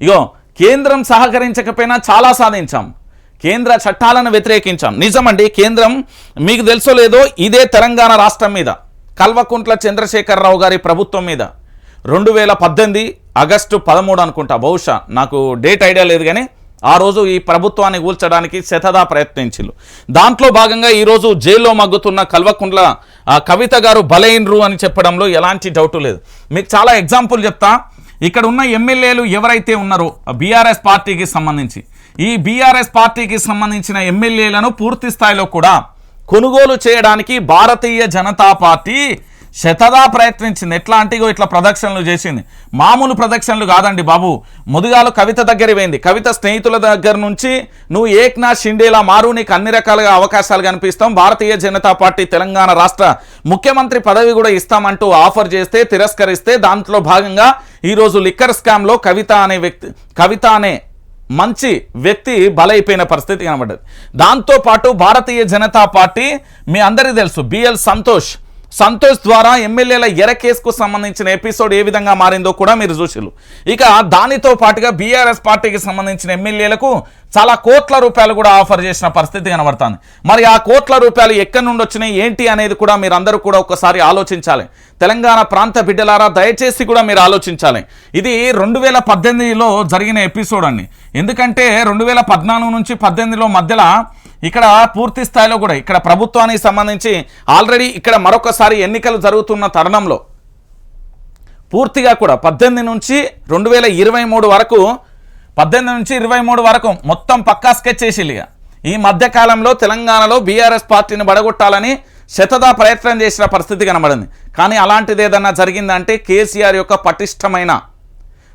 ఇగో కేంద్రం సహకరించకపోయినా చాలా సాధించాం. కేంద్ర చట్టాలను వ్యతిరేకించాం. నిజమండి కేంద్రం మీకు తెలుసో లేదో ఇదే తెలంగాణ రాష్ట్రం మీద కల్వకుంట్ల చంద్రశేఖరరావు గారి ప్రభుత్వం మీద. రెండు వేల పద్దెనిమిది ఆగస్టు పదమూడు అనుకుంటా బహుశా నాకు డేట్ ఐడియా లేదు కానీ ఆ రోజు ఈ ప్రభుత్వాన్ని కూల్చడానికి శతదా ప్రయత్నించిల్లు దాంట్లో భాగంగా ఈరోజు జైల్లో మగ్గుతున్న కల్వకుంట్ల ఆ, కవిత గారు బలైనరు అని చెప్పడంలో ఎలాంటి డౌటు లేదు. మీకు చాలా ఎగ్జాంపుల్ చెప్తా. ఇక్కడ ఉన్న ఎమ్మెల్యేలు ఎవరైతే ఉన్నారో బీఆర్ఎస్ పార్టీకి సంబంధించి ఈ బీఆర్ఎస్ పార్టీకి సంబంధించిన ఎమ్మెల్యేలను పూర్తి స్థాయిలో కూడా కొనుగోలు చేయడానికి భారతీయ జనతా పార్టీ శతదా ప్రయత్నించింది. ఎట్లా అంటే ఇట్లా ప్రదక్షిణలు చేసింది. మామూలు ప్రదక్షిణలు కాదండి బాబు. ముదుగాలు కవిత దగ్గర పోయింది. కవిత స్నేహితుల దగ్గర నుంచి నువ్వు ఏక్నాథ్ షిండేలా మారు నీకు అన్ని రకాలుగా అవకాశాలు కనిపిస్తాం. భారతీయ జనతా పార్టీ తెలంగాణ రాష్ట్ర ముఖ్యమంత్రి పదవి కూడా ఇస్తామంటూ ఆఫర్ చేస్తే తిరస్కరిస్తే దాంట్లో భాగంగా ఈరోజు లిక్కర్ స్కామ్లో కవిత అనే వ్యక్తి కవిత అనే మంచి వ్యక్తి బలైపోయిన పరిస్థితి కనబడ్డది. దాంతోపాటు భారతీయ జనతా పార్టీ మీ అందరికీ తెలుసు బిఎల్ సంతోష్. సంతోష్ ద్వారా ఎమ్మెల్యేల ఎర కేసుకు సంబంధించిన ఎపిసోడ్ ఏ విధంగా మారిందో కూడా మీరు చూసారు ఇక దానితో పాటుగా బీఆర్ఎస్ పార్టీకి సంబంధించిన ఎమ్మెల్యేలకు చాలా కోట్ల రూపాయలు కూడా ఆఫర్ చేసిన పరిస్థితి కనబడుతుంది. మరి ఆ కోట్ల రూపాయలు ఎక్కడి నుండి వచ్చినాయి ఏంటి అనేది కూడా మీరు అందరూ కూడా ఒకసారి ఆలోచించాలి. తెలంగాణ ప్రాంత బిడ్డలారా దయచేసి కూడా మీరు ఆలోచించాలి. ఇది రెండు వేల పద్దెనిమిదిలో జరిగిన ఎపిసోడ్ అండి. ఎందుకంటే రెండు వేల పద్నాలుగు నుంచి పద్దెనిమిదిలో మధ్యలో ఇక్కడ పూర్తి స్థాయిలో కూడా ఇక్కడ ప్రభుత్వానికి సంబంధించి ఆల్రెడీ ఇక్కడ మరొకసారి ఎన్నికలు జరుగుతున్న తరుణంలో పూర్తిగా కూడా పద్దెనిమిది నుంచి రెండు వేల ఇరవై మూడు వరకు పద్దెనిమిది నుంచి ఇరవై మూడు వరకు మొత్తం పక్కా స్కెచ్ చేసిల్లు ఈ మధ్యకాలంలో తెలంగాణలో బీఆర్ఎస్ పార్టీని బడగొట్టాలని శతదా ప్రయత్నం చేసిన పరిస్థితి కనబడింది. కానీ అలాంటిది ఏదన్నా జరిగిందంటే కేసీఆర్ యొక్క పటిష్టమైన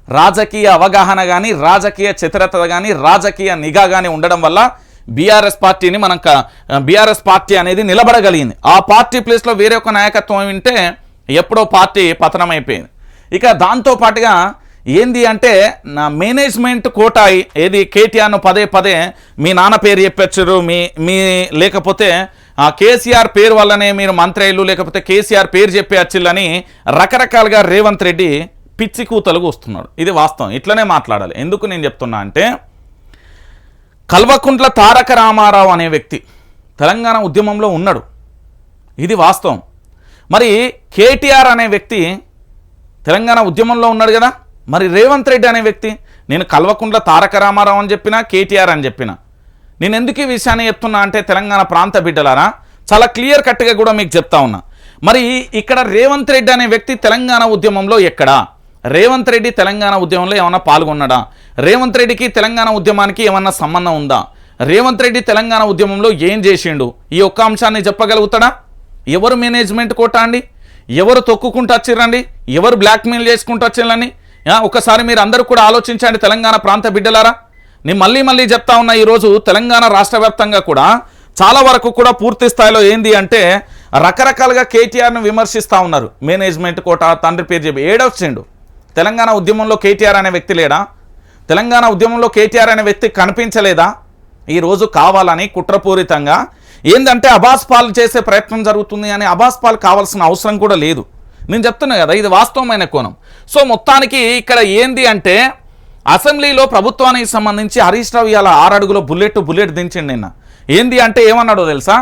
రాజకీయ అవగాహన కానీ రాజకీయ చతురత కానీ రాజకీయ నిఘా కానీ ఉండడం వల్ల బీఆర్ఎస్ పార్టీని మనం బీఆర్ఎస్ పార్టీ అనేది నిలబడగలిగింది. ఆ పార్టీ ప్లేస్లో వేరే ఒక నాయకత్వం వింటే ఎప్పుడో పార్టీ పతనమైపోయింది. ఇక దాంతో పాటుగా ఏంది అంటే నా మేనేజ్మెంట్ కోట ఏది కేటీఆర్ను పదే పదే మీ నాన్న పేరు చెప్పచ్చు మీ మీ లేకపోతే ఆ కేసీఆర్ పేరు వల్లనే మీరు మంత్రి లేకపోతే కేసీఆర్ పేరు చెప్పేయచ్చిల్లని రకరకాలుగా రేవంత్ రెడ్డి పిచ్చి కూతలుగు వస్తున్నాడు ఇది వాస్తవం. ఇట్లనే మాట్లాడాలి. ఎందుకు నేను చెప్తున్నా అంటే కల్వకుంట్ల తారక రామారావు అనే వ్యక్తి తెలంగాణ ఉద్యమంలో ఉన్నాడు. ఇది వాస్తవం. మరి కేటీఆర్ అనే వ్యక్తి తెలంగాణ ఉద్యమంలో ఉన్నాడు కదా? మరి రేవంత్ రెడ్డి అనే వ్యక్తి? నేను కల్వకుంట్ల తారక రామారావు అని చెప్పిన కేటీఆర్ అని చెప్పిన? నేను ఎందుకు ఈ విషయాన్ని చెప్తున్నా అంటే తెలంగాణ ప్రాంత బిడ్డలారా? చాలా క్లియర్ కట్గా కూడా మీకు చెప్తా ఉన్నా. మరి ఇక్కడ రేవంత్ రెడ్డి అనే వ్యక్తి తెలంగాణ ఉద్యమంలో ఎక్కడా? రేవంత్ రెడ్డి తెలంగాణ ఉద్యమంలో ఏమన్నా పాల్గొన్నాడా? రేవంత్ రెడ్డికి తెలంగాణ ఉద్యమానికి ఏమన్నా సంబంధం ఉందా? రేవంత్ రెడ్డి తెలంగాణ ఉద్యమంలో ఏం చేసిండు? ఈ ఒక్క అంశాన్ని చెప్పగలుగుతాడా? ఎవరు మేనేజ్మెంట్ కోటా అండి? ఎవరు తొక్కుకుంటూ వచ్చిర్రండి? ఎవరు బ్లాక్మెయిల్ చేసుకుంటూ వచ్చిరని ఒకసారి మీరు అందరూ కూడా ఆలోచించండి తెలంగాణ ప్రాంత బిడ్డలారా. నేను మళ్ళీ మళ్ళీ చెప్తా ఉన్నా ఈరోజు తెలంగాణ రాష్ట్ర వ్యాప్తంగా కూడా చాలా వరకు కూడా పూర్తి స్థాయిలో ఏంది అంటే రకరకాలుగా కేటీఆర్ను విమర్శిస్తూ ఉన్నారు. మేనేజ్మెంట్ కోట తండ్రి పేరు చెప్పి ఏడవచ్చిండు తెలంగాణ ఉద్యమంలో కేటీఆర్ అనే వ్యక్తి లేడా? తెలంగాణ ఉద్యమంలో కేటీఆర్ అనే వ్యక్తి కనిపించలేదా? ఈరోజు కావాలని కుట్రపూరితంగా ఏందంటే అబాస్ పాలు చేసే ప్రయత్నం జరుగుతుంది అని అబాస్ పాల్ కావాల్సిన అవసరం కూడా లేదు. నేను చెప్తున్నా కదా ఇది వాస్తవమైన కోణం. సో మొత్తానికి ఇక్కడ ఏంది అంటే అసెంబ్లీలో ప్రభుత్వానికి సంబంధించి హరీష్ రావు ఇవాళ ఆరడుగులో బుల్లెట్ బుల్లెట్ దించండి నిన్న. ఏంది అంటే ఏమన్నాడో తెలుసా?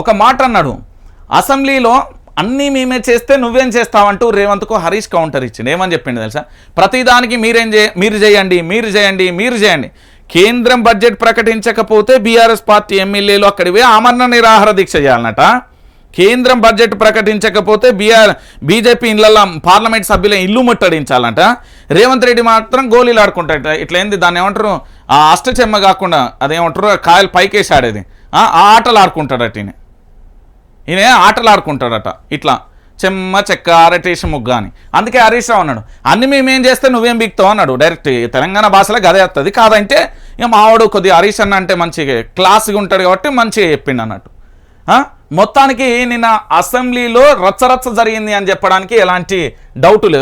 ఒక మాట అన్నాడు. అసెంబ్లీలో అన్నీ మేమే చేస్తే నువ్వేం చేస్తావంటూ రేవంత్కు హరీష్ కౌంటర్ ఇచ్చిండు. ఏమని చెప్పిండు తెలుసా? ప్రతిదానికి మీరేం చే మీరు చేయండి మీరు చేయండి మీరు చేయండి. కేంద్రం బడ్జెట్ ప్రకటించకపోతే బీఆర్ఎస్ పార్టీ ఎమ్మెల్యేలు అక్కడివే ఆమరణ నిరాహార దీక్ష చేయాలన్నట. కేంద్రం బడ్జెట్ ప్రకటించకపోతే బీఆర్ బీజేపీ ఇళ్ళల్లో పార్లమెంట్ సభ్యుల ఇల్లు ముట్టడించాలంట రేవంత్ రెడ్డి మాత్రం గోళీలు ఆడుకుంటాడట ఇట్లా ఏంది దాన్ని ఏమంటారు? ఆ అష్టచెమ్మ కాకుండా అదేమంటారు? కాయలు పైకేసి ఆడేది. ఆ ఆ ఆటలు ఆడుకుంటాడట ఈయన ఆటలాడుకుంటాడట. ఆటలు ఆడుకుంటాడట ఇట్లా చెమ్మ చెక్క అరటేసి ముగ్గ అని. అందుకే హరీష్ రావు అన్నాడు అన్ని మేమేం చేస్తే నువ్వేం బిక్తావు? అన్నాడు. డైరెక్ట్ తెలంగాణ భాషలో గదే వస్తుంది కాదంటే ఇక మావాడు కొద్దిగా హరీష్ అన్న అంటే మంచిగా క్లాస్గా ఉంటాడు కాబట్టి మంచిగా చెప్పిండు అన్నట్టు. మొత్తానికి నిన్న అసెంబ్లీలో రచ్చరచ్చ జరిగింది అని చెప్పడానికి ఎలాంటి డౌట్ లేదు.